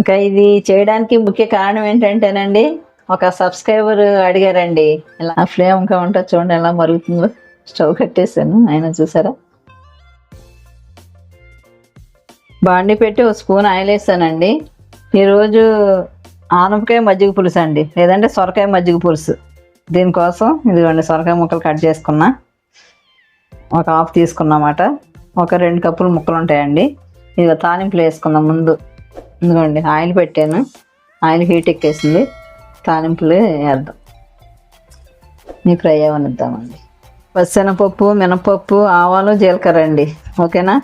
ఇంకా ఇది చేయడానికి ముఖ్య కారణం ఏంటంటేనండి ఒక సబ్స్క్రైబర్ అడిగారండి ఇలా ఫ్లేమ్ ఇంకా ఉంటుంది చూడండి ఎలా మరుగుతుందో. స్టవ్ కట్టేశాను ఆయన చూసారా? బాండి పెట్టి ఒక స్పూన్ ఆయిల్ వేసానండి. ఈరోజు ఆనపకాయ మజ్జిగ పులుసు అండి లేదంటే సొరకాయ మజ్జిగ పులుసు. దీనికోసం ఇదిగోండి సొరకాయ ముక్కలు కట్ చేసుకున్నా. ఒక హాఫ్ తీసుకున్నమాట ఒక రెండు కప్పులు ముక్కలు ఉంటాయండి ఇది తాలింపులు వేసుకుందాం ముందు. ఇదిగోండి ఆయిల్ పెట్టాను. ఆయిల్ హీట్ ఎక్కేసింది. తాలింపులు వేద్దాం. నీ ఫ్రై అవనిద్దామండి. పచ్చెనపప్పు మినపప్పు ఆవాలు జీలకర్ర అండి. ఓకేనా?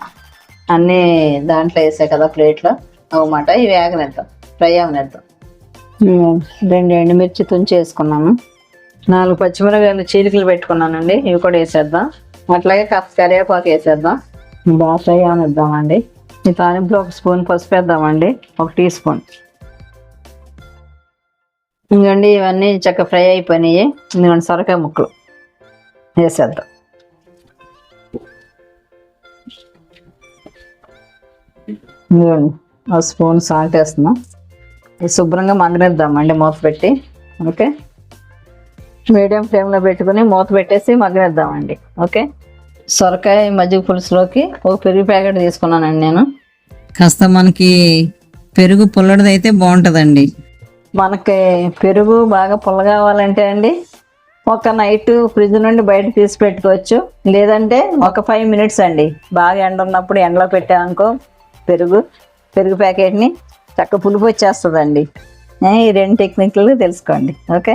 అన్నీ దాంట్లో వేసాయి కదా ప్లేట్లో. అవమాట ఇవి వేగనిద్దాం. ఫ్రై అవనిద్దాం. రెండు ఎండుమిర్చి తుంచి వేసుకున్నాను. నాలుగు పచ్చిమిరకాయలు చీలికలు పెట్టుకున్నానండి. ఇవి కూడా వేసేద్దాం. అట్లాగే కాస్త కరివేపాకు వేసేద్దాం. బాగా ఫ్రై అవనిద్దామండి. ఈ తాలింపులో ఒక స్పూన్ పసుపు వేద్దామండి. ఒక టీ స్పూన్. ఇంకండి ఇవన్నీ చక్క ఫ్రై అయిపోయినాయి. ఇందుకండి సొరకాయ ముక్కలు. వేసేద్దాం. ఇదిగోండి ఒక స్పూన్ సాల్ట్ వేస్తున్నాం. ఇది శుభ్రంగా మగ్గనిద్దామండి మూత పెట్టి. ఓకే? మీడియం ఫ్లేమ్లో పెట్టుకుని మూత పెట్టేసి మగ్గనిద్దామండి. ఓకే? సొరకాయ మజ్జిగ పులుసులోకి ఒక పెరుగు ప్యాకెట్ తీసుకున్నానండి నేను. కాస్త మనకి పెరుగు పుల్లడిది అయితే బాగుంటుందండి. మనకి పెరుగు బాగా పుల్ల కావాలంటే అండి ఒక నైట్ ఫ్రిడ్జ్ నుండి బయట తీసి పెట్టుకోవచ్చు. లేదంటే ఒక ఫైవ్ మినిట్స్ అండి బాగా ఎండ ఉన్నప్పుడు ఎండలో పెట్టామనుకో పెరుగు పెరుగు ప్యాకెట్ని చక్క పులుపు వచ్చేస్తుందండి. ఈ రెండు టెక్నిక్లు తెలుసుకోండి ఓకే?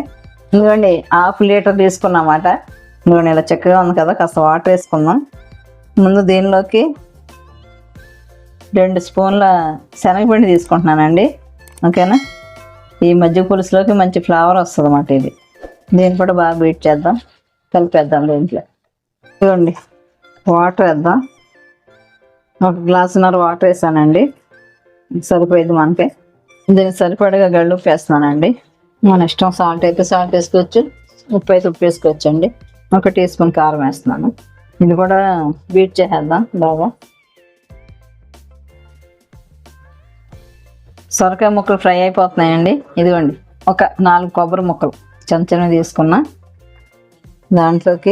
ఇదిగోండి హాఫ్ లీటర్ తీసుకున్నమాట. ఇదిగోండి ఇలా చక్కగా ఉంది కదా కాస్త వాటర్ వేసుకుందాం. ముందు దీనిలోకి రెండు స్పూన్ల శనగపిండి తీసుకుంటున్నానండి. ఓకేనా? ఈ మజ్జిగ పులుసులోకి మంచి ఫ్లేవర్ వస్తుంది అన్నమాట ఇది. దీన్ని కూడా బాగా బీట్ చేద్దాం. కలిపేద్దాం దీంట్లో. ఇదిగోండి వాటర్ వేద్దాం. ఒక గ్లాసున్నర వాటర్ వేసానండి. సరిపోయేది మనకి. దీనికి సరిపడగా గళ్ళు వేస్తున్నానండి. మన ఇష్టం సాల్ట్ అయితే సాల్ట్ వేసుకోవచ్చు ఉప్పు అయితే ఉప్పు వేసుకోవచ్చు అండి ఒక టీ స్పూన్ కారం వేస్తున్నాను. ఇది కూడా బీట్ చేసేద్దాం బాగా. సొరకాయ ముక్కలు ఫ్రై అయిపోతున్నాయండి. ఇదిగోండి ఒక నాలుగు కొబ్బరి ముక్కలు చెంచను తీసుకున్నా. దాంట్లోకి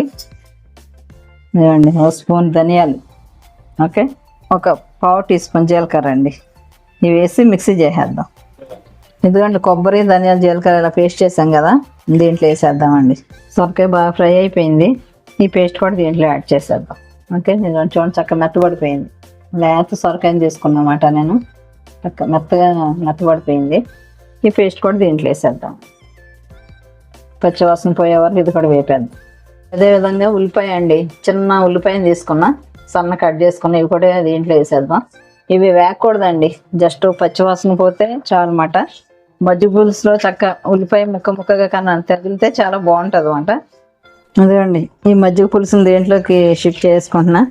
ఇదిగోండి ఒక స్పూన్ ధనియాలు ఓకే? ఒక పావు టీ స్పూన్ జీలకర్ర అండి. ఇవి వేసి మిక్సీ చేసేద్దాం. ఇదిగోండి కొబ్బరి ధనియాలు జీలకర్ర ఇలా పేస్ట్ చేసాం కదా దీంట్లో వేసేద్దామండి. సొరకాయ బాగా ఫ్రై అయిపోయింది. ఈ పేస్ట్ కూడా దీంట్లో యాడ్ చేసేద్దాం. ఓకే? నేను చూడండి చక్కగా మెత్తబడిపోయింది. లేత సొరకాయని తీసుకున్నమాట నేను. మెత్తగా మెత్తబడిపోయింది. ఈ పేస్ట్ కూడా దీంట్లో వేసేద్దాం. పచ్చివాసన పోయే వరకు ఇది కూడా వేపేద్దాం. అదేవిధంగా ఉల్లిపాయ అండి. చిన్న ఉల్లిపాయని తీసుకున్నా సన్న కట్ చేసుకున్న ఇవి కూడా దీంట్లో వేసేద్దాం. ఇవి వేయకూడదండి. జస్ట్ పచ్చివాసన పోతే చాలన్నమాట. మజ్జి పులుసులో చక్క ఉల్లిపాయ ముక్క ముక్కగా కన్నా తగిలితే చాలా బాగుంటుంది అనమాట అదేండి ఈ మజ్జిగ పులుసుని దేంట్లోకి షిఫ్ట్ చేసుకుంటున్నా.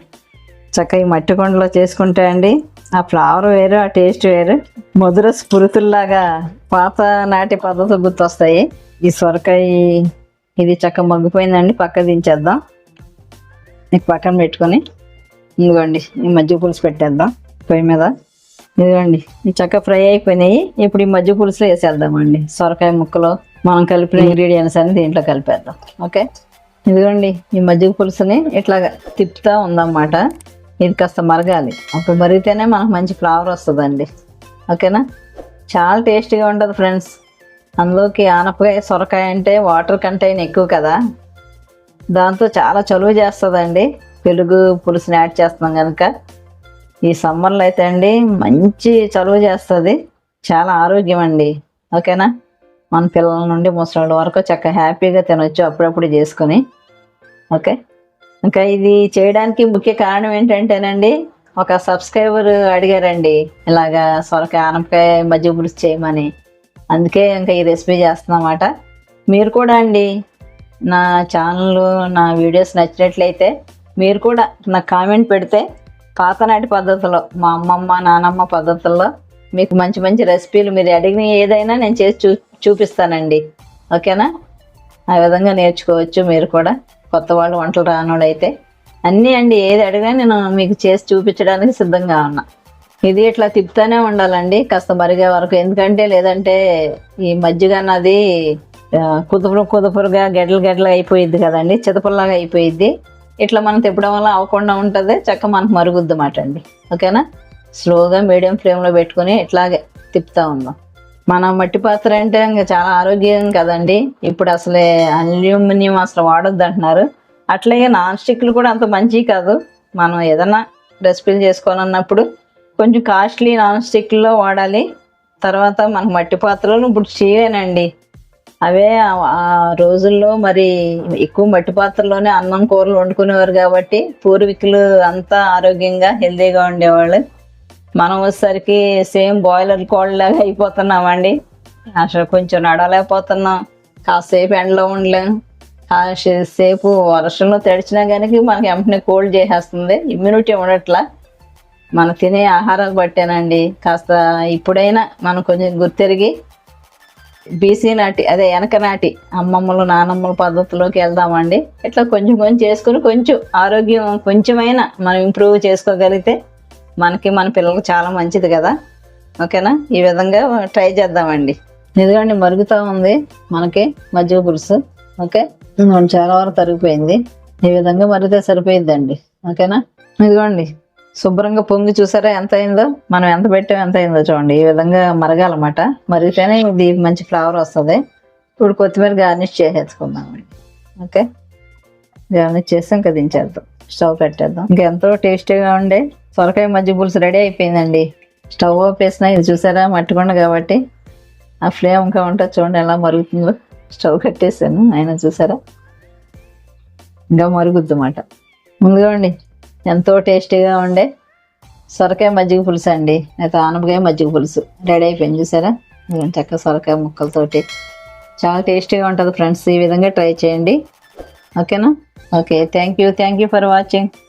చక్క ఈ మట్టి కొండలో చేసుకుంటే అండి ఆ ఫ్లేవర్ వేరు ఆ టేస్ట్ వేరు. మధుర స్ఫురుతుల్లాగా పాత నాటి పద్ధతులు గుర్తొస్తాయి. ఈ సొరకాయ ఇది చక్క మగ్గిపోయిందండి పక్క దించేద్దాం. నీకు పక్కన పెట్టుకొని ఇదిగోండి ఈ మజ్జిగ పులుసు పెట్టేద్దాం పొయ్యి మీద. ఇదిగోండి ఈ చక్క ఫ్రై అయిపోయినాయి. ఇప్పుడు ఈ మజ్జిగ పులుసులో వేసేద్దామండి. సొరకాయ ముక్కలు మనం కలిపిన ఇంగ్రీడియంట్స్ అన్ని దీంట్లో కలిపేద్దాం. ఓకే? ఇదిగోండి ఈ మజ్జిగ పులుసుని ఇట్లా తిప్పుతా ఉందన్నమాట. ఇది కాస్త మరగాలి. అప్పుడు మరిగితేనే మనకు మంచి ఫ్లేవర్ వస్తుందండి. ఓకేనా? చాలా టేస్టీగా ఉంటుంది ఫ్రెండ్స్. అందులోకి ఆనపకాయ సొరకాయ అంటే వాటర్ కంటైన్ ఎక్కువ కదా. దాంతో చాలా చలువ చేస్తుందండి. పెరుగు పులుసుని యాడ్ చేస్తున్నాం కనుక ఈ సమ్మర్లో అయితే అండి మంచి చలువ చేస్తుంది. చాలా ఆరోగ్యం అండి. ఓకేనా? మన పిల్లల నుండి ముసలి వరకు చక్కగా హ్యాపీగా తినొచ్చు అప్పుడప్పుడు చేసుకొని. ఓకే? ఇంకా ఇది చేయడానికి ముఖ్య కారణం ఏంటంటేనండి ఒక సబ్స్క్రైబర్ అడిగారండి ఇలాగా సొరకాయ ఆనపకాయ మజ్జిగ పులుసు చేయమని. అందుకే ఇంకా ఈ రెసిపీ చేస్తున్నమాట. మీరు కూడా అండి నా ఛానల్ నా వీడియోస్ నచ్చినట్లయితే మీరు కూడా నాకు కామెంట్ పెడితే పాతనాటి పద్ధతిలో మా అమ్మమ్మ నానమ్మ పద్ధతుల్లో మీకు మంచి మంచి రెసిపీలు మీరు అడిగిన ఏదైనా నేను చేసి చూ చూపిస్తానండి. ఓకేనా? ఆ విధంగా నేర్చుకోవచ్చు మీరు కూడా. కొత్త వాళ్ళు వంటలు రానోడు అయితే అన్నీ అండి ఏది అడిగినా నేను మీకు చేసి చూపించడానికి సిద్ధంగా ఉన్నా. ఇది ఇట్లా తిప్పుతానే ఉండాలండి కాస్త మరిగే వరకు. ఎందుకంటే లేదంటే ఈ మజ్జిగ అన్నది కుదుపురు కుదుపురుగా గెడ్డలు గెడ్డలు అయిపోయిద్ది కదండి చితపుల్లాగా అయిపోయిద్ది. ఇట్లా మనం తిప్పడం వల్ల అవ్వకుండా ఉంటుంది చక్క మనకు మరుగుద్ది మాట అండి. ఓకేనా? స్లోగా మీడియం ఫ్లేమ్లో పెట్టుకుని ఇట్లాగే తిప్పుతూ ఉన్నాం మన మట్టి పాత్ర అంటే ఇంకా చాలా ఆరోగ్యం కదండి. ఇప్పుడు అసలే అల్యూమినియం అసలు వాడొద్దు అంటున్నారు అట్లాగే నాన్ స్టిక్లు కూడా అంత మంచివి కాదు. మనం ఏదైనా రెసిపీలు చేసుకోవాలన్నప్పుడు కొంచెం కాస్ట్లీ నాన్ స్టిక్లో వాడాలి. తర్వాత మనకు మట్టి పాత్రలు ఇప్పుడు చీవేనండి అవే ఆ- ఆ రోజుల్లో మరి ఎక్కువ మట్టి పాత్రలోనే అన్నం కూరలు వండుకునేవారు కాబట్టి పూర్వీకులు అంతా ఆరోగ్యంగా హెల్తీగా ఉండేవాళ్ళు. మనం వచ్చేసరికి సేమ్ బాయిలర్ కోళ్ళలాగా అయిపోతున్నామండి. అసలు కొంచెం నడవలేకపోతున్నాం. కాసేపు ఎండలో ఉండలేం. కాసేపు వర్షంలో తడిచినా కానీ మనకి వెంటనే కోల్డ్ చేసేస్తుంది. ఇమ్యూనిటీ ఉండట్లా. మనం తినే ఆహారాలు బట్టేనండి. కాస్త ఇప్పుడైనా మనం కొంచెం గుర్తిరిగి బీసీ నాటి అదే వెనక నాటి అమ్మమ్మలు నానమ్మల పద్ధతిలోకి వెళ్దామండి. ఇట్లా కొంచెం కొంచెం చేసుకుని కొంచెం ఆరోగ్యం కొంచెమైనా మనం ఇంప్రూవ్ చేసుకోగలిగితే మనకి మన పిల్లలకు చాలా మంచిది కదా. ఓకేనా? ఈ విధంగా ట్రై చేద్దామండి. ఇదిగోండి మరుగుతూ ఉంది మనకి మజ్జిగ పులుసు. ఓకే? మనం చాలా వరకు తరిగిపోయింది. ఈ విధంగా మరిగితే సరిపోయిద్దండి. ఓకేనా? ఇదిగోండి శుభ్రంగా పొంగి చూసారా ఎంత అయిందో? మనం ఎంత పెట్టాం ఎంత అయిందో చూడండి. ఈ విధంగా మరగాలన్నమాట. మరిగితేనే ఇది మంచి ఫ్లేవర్ వస్తుంది. ఇప్పుడు కొత్తిమీర గార్నిష్ చేసేసుకుందామండి. ఓకే? గార్నిష్ చేసి ఇంకా దించేద్దాం. స్టవ్ పెట్టేద్దాం. ఇంకా ఎంతో టేస్టీగా ఉండే సొరకాయ మజ్జిగ పులుసు రెడీ అయిపోయిందండి. స్టవ్ ఆపేసిన ఇది చూసారా? మట్టుకుండ కాబట్టి ఆ ఫ్లేమ్ ఇంకా ఉంటుంది చూడండి ఎలా మరుగుతుందో. స్టవ్ కట్టేసాను ఆయన చూసారా? ఇంకా మరుగుద్ది అన్నమాట ముందుగా ఎంతో టేస్టీగా ఉండే సొరకాయ మజ్జిగ పులుసు అండి. అయితే ఆనపకాయ మజ్జిగ పులుసు రెడీ అయిపోయింది చూసారా? ఇదిగోండి చక్క సొరకాయ ముక్కలతోటి. చాలా టేస్టీగా ఉంటుంది ఫ్రెండ్స్ ఈ విధంగా ట్రై చేయండి. ఓకేనా? Okay thank you thank you for watching.